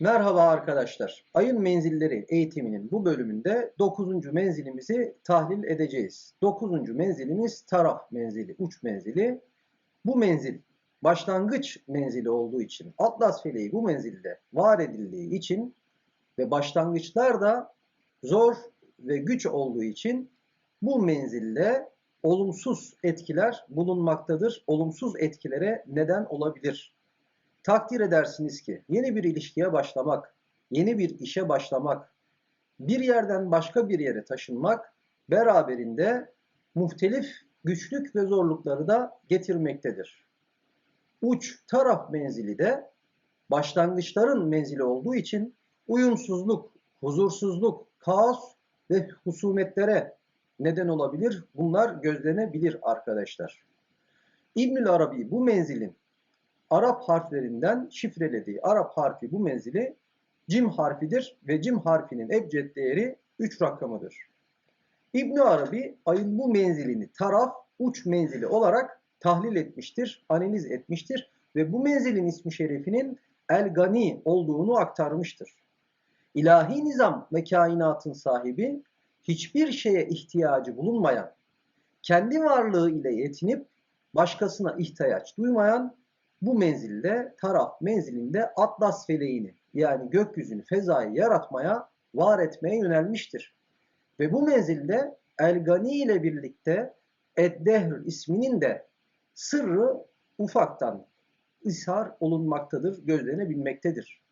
Merhaba arkadaşlar. Ayın menzilleri eğitiminin bu bölümünde 9. menzilimizi tahlil edeceğiz. 9. menzilimiz taraf menzili, uç menzili. Bu menzil başlangıç menzili olduğu için Atlas feleği bu menzilde var edildiği için ve başlangıçlar da zor ve güç olduğu için bu menzilde olumsuz etkiler bulunmaktadır. Olumsuz etkilere neden olabilir. Takdir edersiniz ki yeni bir ilişkiye başlamak, yeni bir işe başlamak, bir yerden başka bir yere taşınmak beraberinde muhtelif güçlük ve zorlukları da getirmektedir. Uç taraf menzili de başlangıçların menzili olduğu için uyumsuzluk, huzursuzluk, kaos ve husumetlere neden olabilir. Bunlar gözlenebilir arkadaşlar. İbnül Arabi bu menzilin Arap harflerinden şifrelediği Arap harfi bu menzili cim harfidir ve cim harfinin ebced değeri 3 rakamıdır. İbn Arabi ayın bu menzilini taraf uç menzili olarak tahlil etmiştir, analiz etmiştir ve bu menzilin ismi şerifinin El Gani olduğunu aktarmıştır. İlahi nizam ve kainatın sahibi hiçbir şeye ihtiyacı bulunmayan, kendi varlığı ile yetinip başkasına ihtiyaç duymayan bu menzilde taraf menzilinde Atlas feleğini yani gökyüzünü fezayı yaratmaya, var etmeye yönelmiştir. Ve bu menzilde El Gani ile birlikte Eddehr isminin de sırrı ufaktan ishar olunmaktadır, gözlenebilmektedir.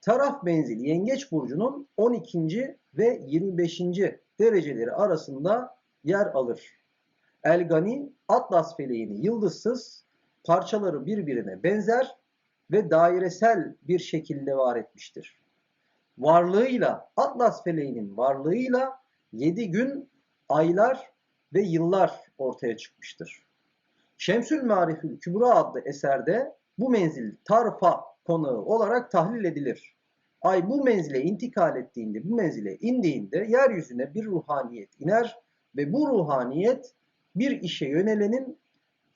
Taraf menzili Yengeç Burcu'nun 12. ve 25. dereceleri arasında yer alır. El Gani Atlas feleğini yıldızsız parçaları birbirine benzer ve dairesel bir şekilde var etmiştir. Varlığıyla, Atlas feleğinin varlığıyla 7 gün, aylar ve yıllar ortaya çıkmıştır. Şemsül Marifül Kübra adlı eserde bu menzil tarfa konağı olarak tahlil edilir. Ay bu menzile intikal ettiğinde, bu menzile indiğinde yeryüzüne bir ruhaniyet iner ve bu ruhaniyet bir işe yönelenin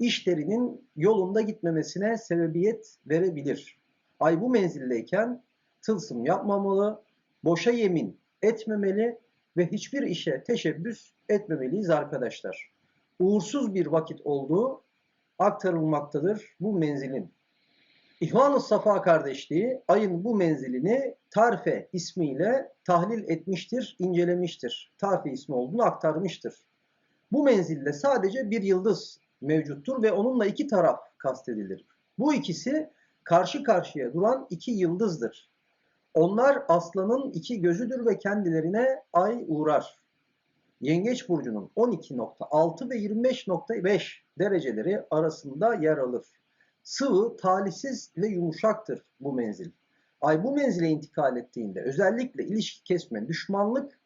işlerinin yolunda gitmemesine sebebiyet verebilir. Ay bu menzildeyken tılsım yapmamalı, boşa yemin etmemeli ve hiçbir işe teşebbüs etmemeliyiz arkadaşlar. Uğursuz bir vakit olduğu aktarılmaktadır bu menzilin. İhvan-ı Safa kardeşliği ayın bu menzilini Tarfe ismiyle tahlil etmiştir, incelemiştir. Tarfe ismi olduğunu aktarmıştır. Bu menzilde sadece bir yıldız mevcuttur ve onunla iki taraf kastedilir. Bu ikisi karşı karşıya duran iki yıldızdır. Onlar aslanın iki gözüdür ve kendilerine ay uğrar. Yengeç burcunun 12.6 ve 25.5 dereceleri arasında yer alır. Sıvı, talihsiz ve yumuşaktır bu menzil. Ay bu menzile intikal ettiğinde özellikle ilişki kesme, düşmanlık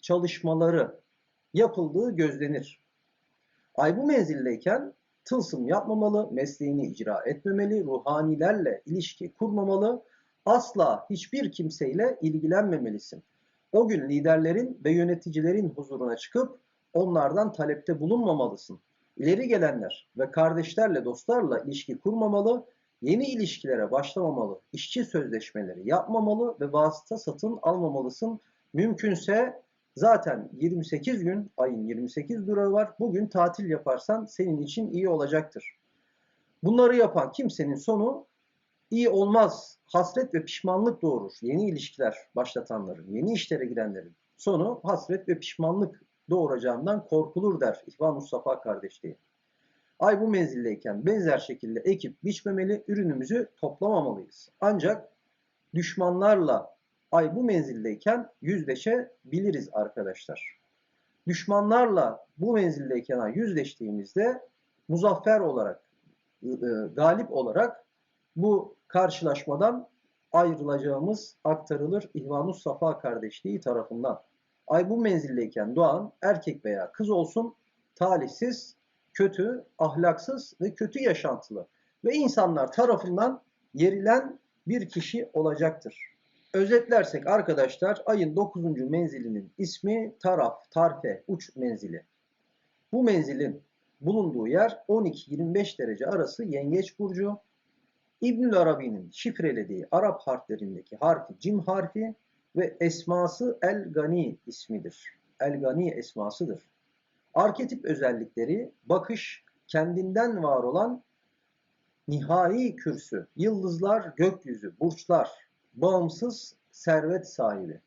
çalışmaları yapıldığı gözlenir. Ay bu menzildeyken tılsım yapmamalı, mesleğini icra etmemeli, ruhanilerle ilişki kurmamalı, asla hiçbir kimseyle ilgilenmemelisin. O gün liderlerin ve yöneticilerin huzuruna çıkıp onlardan talepte bulunmamalısın. İleri gelenler ve kardeşlerle, dostlarla ilişki kurmamalı, yeni ilişkilere başlamamalı, işçi sözleşmeleri yapmamalı ve vasıta satın almamalısın. Mümkünse Zaten 28 gün, ayın 28 durağı var. Bugün tatil yaparsan senin için iyi olacaktır. Bunları yapan kimsenin sonu iyi olmaz. Hasret ve pişmanlık doğurur. Yeni ilişkiler başlatanların, yeni işlere girenlerin sonu hasret ve pişmanlık doğuracağından korkulur der İhvan Mustafa kardeşliği. Ay bu menzildeyken benzer şekilde ekip biçmemeli, ürünümüzü toplamamalıyız. Ancak düşmanlarla ay bu menzildeyken yüzleşebiliriz arkadaşlar. Düşmanlarla bu menzildeyken ay yüzleştiğimizde muzaffer olarak, e, galip olarak bu karşılaşmadan ayrılacağımız aktarılır İhvanus Safa kardeşliği tarafından. Ay bu menzildeyken doğan erkek veya kız olsun talihsiz, kötü, ahlaksız ve kötü yaşantılı ve insanlar tarafından yerilen bir kişi olacaktır. Özetlersek arkadaşlar ayın 9. menzilinin ismi taraf, tarfe, uç menzili. Bu menzilin bulunduğu yer 12-25 derece arası Yengeç Burcu. İbnül Arabi'nin şifrelediği Arap harflerindeki harfi cim harfi ve esması El-Gani ismidir. El-Gani esmasıdır. Arketip özellikleri bakış, kendinden var olan nihai kürsü, yıldızlar, gökyüzü, burçlar, bağımsız servet sahibi.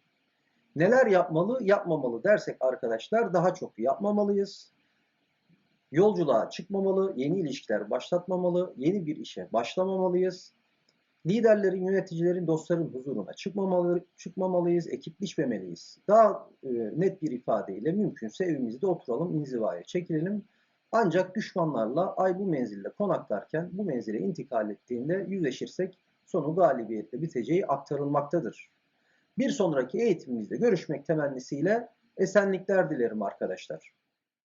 Neler yapmalı, yapmamalı dersek arkadaşlar daha çok yapmamalıyız. Yolculuğa çıkmamalı, yeni ilişkiler başlatmamalı, yeni bir işe başlamamalıyız. Liderlerin, yöneticilerin, dostların huzuruna çıkmamalı, çıkmamalıyız, ekip biçmemeliyiz. Daha e, net bir ifadeyle mümkünse evimizde oturalım, inzivaya çekilelim. Ancak düşmanlarla ay bu menzilde konaklarken bu menzile intikal ettiğinde yüzleşirsek sonu galibiyetle biteceği aktarılmaktadır. Bir sonraki eğitimimizde görüşmek temennisiyle esenlikler dilerim arkadaşlar.